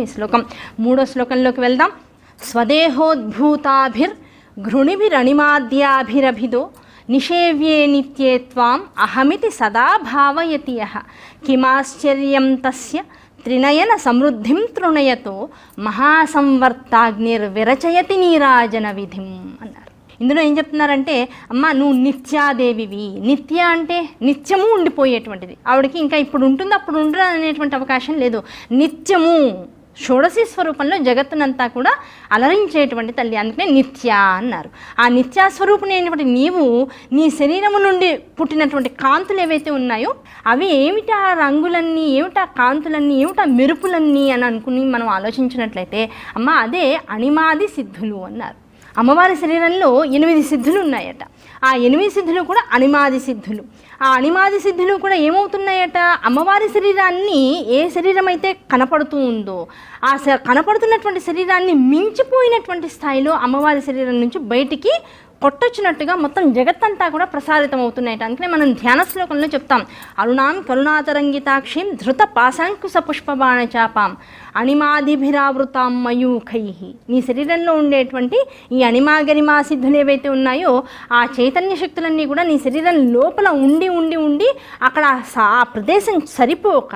ఈ శ్లోకం. మూడో శ్లోకంలోకి వెళ్దాం. స్వదేహోద్భూతాభిర్ ఘృణిభిరణిమాద్యాభిరభిదో నిషేవ్యే నిత్యే త్వాం అహమితి సదా భావయతి యహ కిమాశ్చర్యం తస్య త్రినయన సమృద్ధిం తృణయతో మహాసంవర్తాగ్నిర్విరచయతి నీరాజన విధిం అన్నారు. ఇందులో ఏం చెప్తున్నారంటే అమ్మ నువ్వు నిత్యాదేవివి. నిత్య అంటే నిత్యము ఉండిపోయేటువంటిది. ఆవిడకి ఇంకా ఇప్పుడు ఉంటుంది? అప్పుడు ఉండదు అనేటువంటి అవకాశం లేదు. నిత్యము. షోడశి స్వరూపంలో జగత్తునంతా కూడా అలరించేటువంటి తల్లి. అందుకనే నిత్య అన్నారు. ఆ నిత్యాస్వరూపుని అయినటువంటి నీవు నీ శరీరము నుండి పుట్టినటువంటి కాంతులు ఏవైతే ఉన్నాయో అవి ఏమిటా రంగులన్నీ ఏమిటా కాంతులన్నీ ఏమిటా మెరుపులన్నీ అని అనుకుని మనం ఆలోచించినట్లయితే అమ్మ అదే అణిమాది సిద్ధులు అన్నారు. అమ్మవారి శరీరంలో ఎనిమిది సిద్ధులు ఉన్నాయట. ఆ ఎనిమిది సిద్ధులు కూడా అనిమాది సిద్ధులు. ఆ అనిమాది సిద్ధులు కూడా ఏమవుతున్నాయట? అమ్మవారి శరీరాన్ని ఏ శరీరం అయితే కనపడుతూ ఉందో ఆ కనపడుతున్నటువంటి శరీరాన్ని మించిపోయినటువంటి స్థాయిలో అమ్మవారి శరీరం నుంచి బయటికి కొట్టొచ్చినట్టుగా మొత్తం జగత్తంతా కూడా ప్రసారితం అవుతున్నాయట అందుకనే మనం ధ్యాన శ్లోకంలో చెప్తాం. అరుణాం కరుణాతరంగితాక్షిం ధృత పాశాంకుశ పుష్పబాణ చాపాం. అణిమాదిభిరావృతాం మయూఖై. నీ శరీరంలో ఉండేటువంటి ఈ అణిమాగరిమా సిద్ధులు ఏవైతే ఉన్నాయో ఆ చైతన్య శక్తులన్నీ కూడా నీ శరీరం లోపల ఉండి ఉండి ఉండి అక్కడ ఆ సా- ఆ ప్రదేశం సరిపోక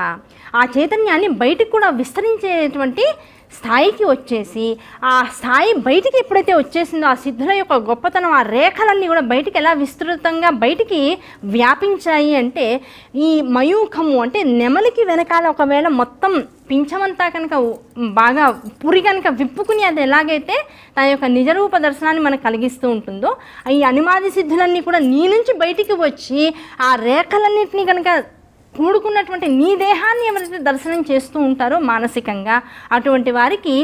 ఆ చైతన్యాన్ని బయటికి కూడా విస్తరించేటువంటి స్థాయికి వచ్చేసి ఆ స్థాయి బయటికి ఎప్పుడైతే వచ్చేసిందో ఆ సిద్ధుల యొక్క గొప్పతనం ఆ రేఖలన్నీ కూడా బయటికి ఎలా విస్తృతంగా బయటికి వ్యాపించాయి అంటే ఈ మయూఖము అంటే నెమలికి వెనకాల ఒకవేళ మొత్తం పింఛమంతా కనుక బాగా పురి కనుక విప్పుకుని అది ఎలాగైతే తన యొక్క నిజరూప దర్శనాన్ని మనకు కలిగిస్తూ ఉంటుందో ఈ అనిమాది సిద్ధులన్నీ కూడా నీ నుంచి బయటికి వచ్చి ఆ రేఖలన్నింటినీ కనుక కూడుకున్నటువంటి నీ దేహాన్ని ఎవరైతే దర్శనం చేస్తూ ఉంటారో మానసికంగా అటువంటి వారికి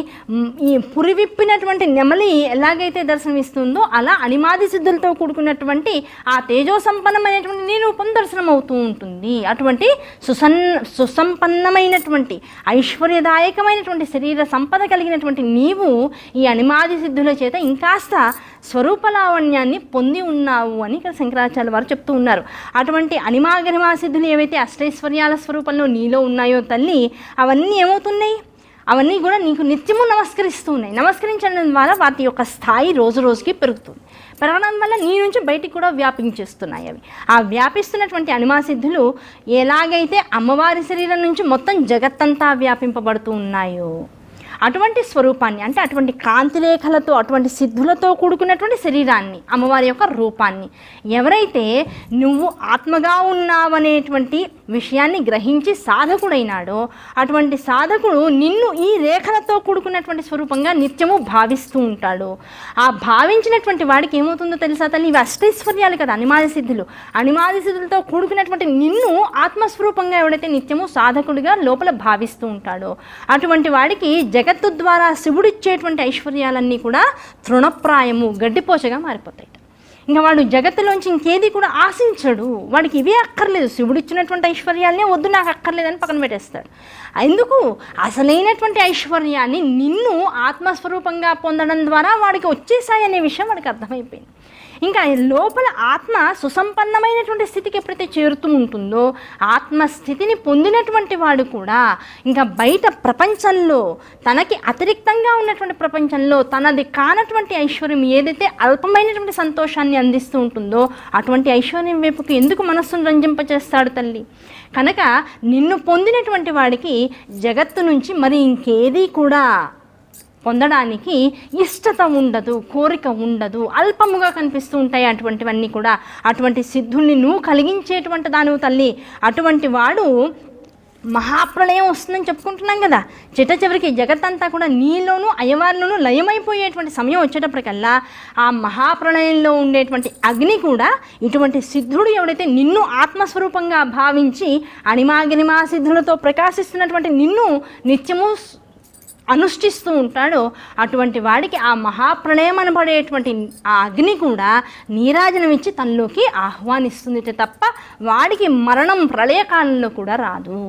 ఈ పురి విప్పినటువంటి నెమలి ఎలాగైతే దర్శనమిస్తుందో అలా అనిమాది సిద్ధులతో కూడుకున్నటువంటి ఆ తేజోసంపన్నమైనటువంటి నీ రూపం దర్శనం అవుతూ ఉంటుంది. అటువంటి సుసన్ సుసంపన్నమైనటువంటి ఐశ్వర్యదాయకమైనటువంటి శరీర సంపద కలిగినటువంటి నీవు ఈ అనిమాది సిద్ధుల చేత ఇంకాస్త స్వరూపలావణ్యాన్ని పొంది ఉన్నావు అని ఇక్కడ శంకరాచార్య వారు చెప్తూ ఉన్నారు. అటువంటి అనిమాగరిమా సిద్ధులు ఏవైతే అష్టైశ్వర్యాల స్వరూపంలో నీలో ఉన్నాయో తల్లి అవన్నీ ఏమవుతున్నాయి? అవన్నీ కూడా నీకు నిత్యము నమస్కరిస్తూ ఉన్నాయి నమస్కరించడం ద్వారా వాటి యొక్క స్థాయి రోజు రోజుకి పెరుగుతుంది. పెరగడం వల్ల నీ నుంచి బయటికి కూడా వ్యాపించేస్తున్నాయి అవి. ఆ వ్యాపిస్తున్నటువంటి అనిమాసిద్ధులు ఎలాగైతే అమ్మవారి శరీరం నుంచి మొత్తం జగత్తంతా వ్యాపింపబడుతూ ఉన్నాయో అటువంటి స్వరూపాన్ని అంటే అటువంటి కాంతిలేఖలతో అటువంటి సిద్ధులతో కూడుకున్నటువంటి శరీరాన్ని అమ్మవారి యొక్క రూపాన్ని. ఎవరైతే నువ్వు ఆత్మగా ఉన్నావనేటువంటి విషయాన్ని గ్రహించి సాధకుడైనాడో అటువంటి సాధకుడు నిన్ను ఈ రేఖలతో కూడుకున్నటువంటి స్వరూపంగా నిత్యము భావిస్తూ ఉంటాడు. ఆ భావించినటువంటి వాడికి ఏమవుతుందో తెలుసా తల్లి? ఇవి అష్టైశ్వర్యాలు కదా అనిమాది సిద్ధులు. అనిమాది సిద్ధులతో కూడుకున్నటువంటి నిన్ను ఆత్మస్వరూపంగా ఎవడైతే నిత్యము సాధకుడిగా లోపల భావిస్తూ ఉంటాడో అటువంటి వాడికి జగత్తు ద్వారా శివుడిచ్చేటువంటి ఐశ్వర్యాలన్నీ కూడా తృణప్రాయము గడ్డిపోచగా మారిపోతాయి. ఇంకా వాడు జగత్తులోంచి ఇంకేది కూడా ఆశించడు. వాడికి ఇవే అక్కర్లేదు. శివుడు ఇచ్చినటువంటి ఐశ్వర్యాలనే వద్దు నాకు అక్కర్లేదని పక్కన పెట్టేస్తాడు. ఎందుకు? అసలైనటువంటి ఐశ్వర్యాన్ని నిన్ను ఆత్మస్వరూపంగా పొందడం ద్వారా వాడికి వచ్చేసాయనే విషయం వాడికి అర్థమైపోయింది. ఇంకా లోపల ఆత్మ సుసంపన్నమైనటువంటి స్థితికి ఎప్పుడైతే చేరుతూ ఉంటుందో ఆత్మస్థితిని పొందినటువంటి వాడు కూడా ఇంకా బయట ప్రపంచంలో తనకి అతిరిక్తంగా ఉన్నటువంటి ప్రపంచంలో తనది కానటువంటి ఐశ్వర్యం ఏదైతే అల్పమైనటువంటి సంతోషాన్ని అందిస్తూ ఉంటుందో అటువంటి ఐశ్వర్యం వైపుకి ఎందుకు మనస్సును రంజింపచేస్తాడు తల్లి? కనుక నిన్ను పొందినటువంటి వాడికి జగత్తు నుంచి మరి ఇంకేదీ కూడా పొందడానికి ఇష్టత ఉండదు కోరిక ఉండదు అల్పముగా కనిపిస్తూ ఉంటాయి అటువంటివన్నీ కూడా. అటువంటి సిద్ధుల్ని నువ్వు కలిగించేటువంటి దాని తల్లి. అటువంటి వాడు మహాప్రళయం వస్తుందని చెప్పుకుంటున్నాం కదా. చిట్ట చివరికి జగత్తంతా కూడా నీలోనూ అయవారిలోనూ లయమైపోయేటువంటి సమయం వచ్చేటప్పటికల్లా ఆ మహాప్రళయంలో ఉండేటువంటి అగ్ని కూడా ఇటువంటి సిద్ధుడు ఎవడైతే నిన్ను ఆత్మస్వరూపంగా భావించి అణిమాగినిమా సిద్ధులతో ప్రకాశిస్తున్నటువంటి నిన్ను నిత్యము అనుష్ఠిస్తూ ఉంటాడో అటువంటి వాడికి ఆ మహాప్రణయం అనబడేటువంటి ఆ అగ్ని కూడా నీరాజనం ఇచ్చి తనలోకి ఆహ్వానిస్తుంది తప్ప వాడికి మరణం ప్రళయకాలంలో కూడా రాదు.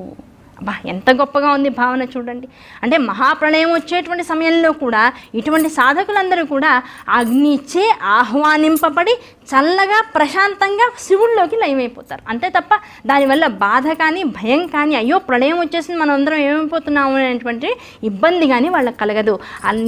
అబ్బా ఎంత గొప్పగా ఉంది భావన చూడండి. అంటే మహాప్రణయం వచ్చేటువంటి సమయంలో కూడా ఇటువంటి సాధకులందరూ కూడా అగ్నిచే ఆహ్వానింపబడి చల్లగా ప్రశాంతంగా శివుల్లోకి లయమైపోతారు. అంతే తప్ప దానివల్ల బాధ కానీ భయం కానీ అయ్యో ప్రళయం వచ్చేసింది మనం అందరం ఏమైపోతున్నాము అనేటువంటి ఇబ్బంది కానీ వాళ్ళకి కలగదు.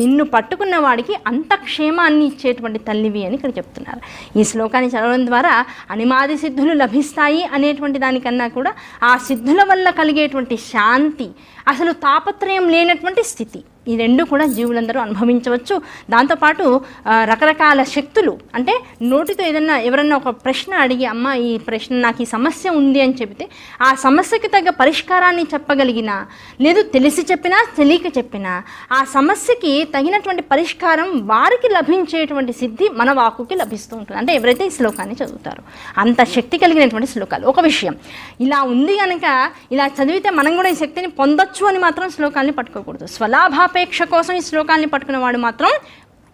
నిన్ను పట్టుకున్న వాడికి అంత క్షేమాన్ని ఇచ్చేటువంటి తల్లివి అని ఇక్కడ చెప్తున్నారు. ఈ శ్లోకాన్ని చదవడం ద్వారా అనిమాది సిద్ధులు లభిస్తాయి అనేటువంటి దానికన్నా కూడా ఆ సిద్ధుల వల్ల కలిగేటువంటి శాంతి అసలు తాపత్రయం లేనటువంటి స్థితి. ఈ రెండు కూడా జీవులందరూ అనుభవించవచ్చు. దాంతోపాటు రకరకాల శక్తులు అంటే నోటితో ఏదన్నా ఎవరన్నా ఒక ప్రశ్న అడిగి అమ్మ ఈ ప్రశ్న నాకు ఈ సమస్య ఉంది అని చెబితే ఆ సమస్యకి తగ్గ పరిష్కారాన్ని చెప్పగలిగిన లేదు తెలిసి చెప్పినా తెలియక చెప్పినా ఆ సమస్యకి తగినటువంటి పరిష్కారం వారికి లభించేటువంటి సిద్ధి మన వాకుకి లభిస్తూ ఉంటుంది. అంటే ఎవరైతే ఈ శ్లోకాన్ని చదువుతారో అంత శక్తి కలిగినటువంటి శ్లోకాలు. ఒక విషయం ఇలా ఉంది కనుక ఇలా చదివితే మనం కూడా ఈ శక్తిని పొందొచ్చు అని మాత్రం శ్లోకాన్ని పట్టుకోకూడదు. స్వలాభాపేక్ష కోసం ఈ శ్లోకాల్ని పట్టుకున్నవాడు మాత్రం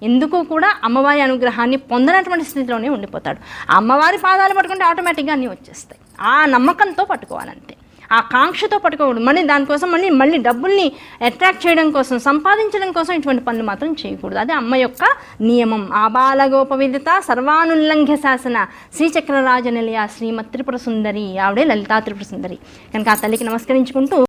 ఎందుకు కూడా అమ్మవారి అనుగ్రహాన్ని పొందనటువంటి స్థితిలోనే ఉండిపోతాడు. అమ్మవారి పాదాలు పట్టుకుంటే ఆటోమేటిక్గా అన్నీ వచ్చేస్తాయి. ఆ నమ్మకంతో పట్టుకోవాలంతే. ఆ కాంక్షతో పట్టుకోకూడదు. మళ్ళీ దానికోసం మళ్ళీ మళ్ళీ డబ్బుల్ని అట్రాక్ట్ చేయడం కోసం సంపాదించడం కోసం ఇటువంటి పనులు మాత్రం చేయకూడదు. అది అమ్మ యొక్క నియమం. ఆబాలగోపవిదిత సర్వానుల్లంఘ్య శాసన శ్రీచక్రరాజ నిలయ శ్రీమత్ త్రిపుర సుందరి ఆవిడే లలితా త్రిపుర సుందరి కనుక ఆ తల్లికి నమస్కరించుకుంటూ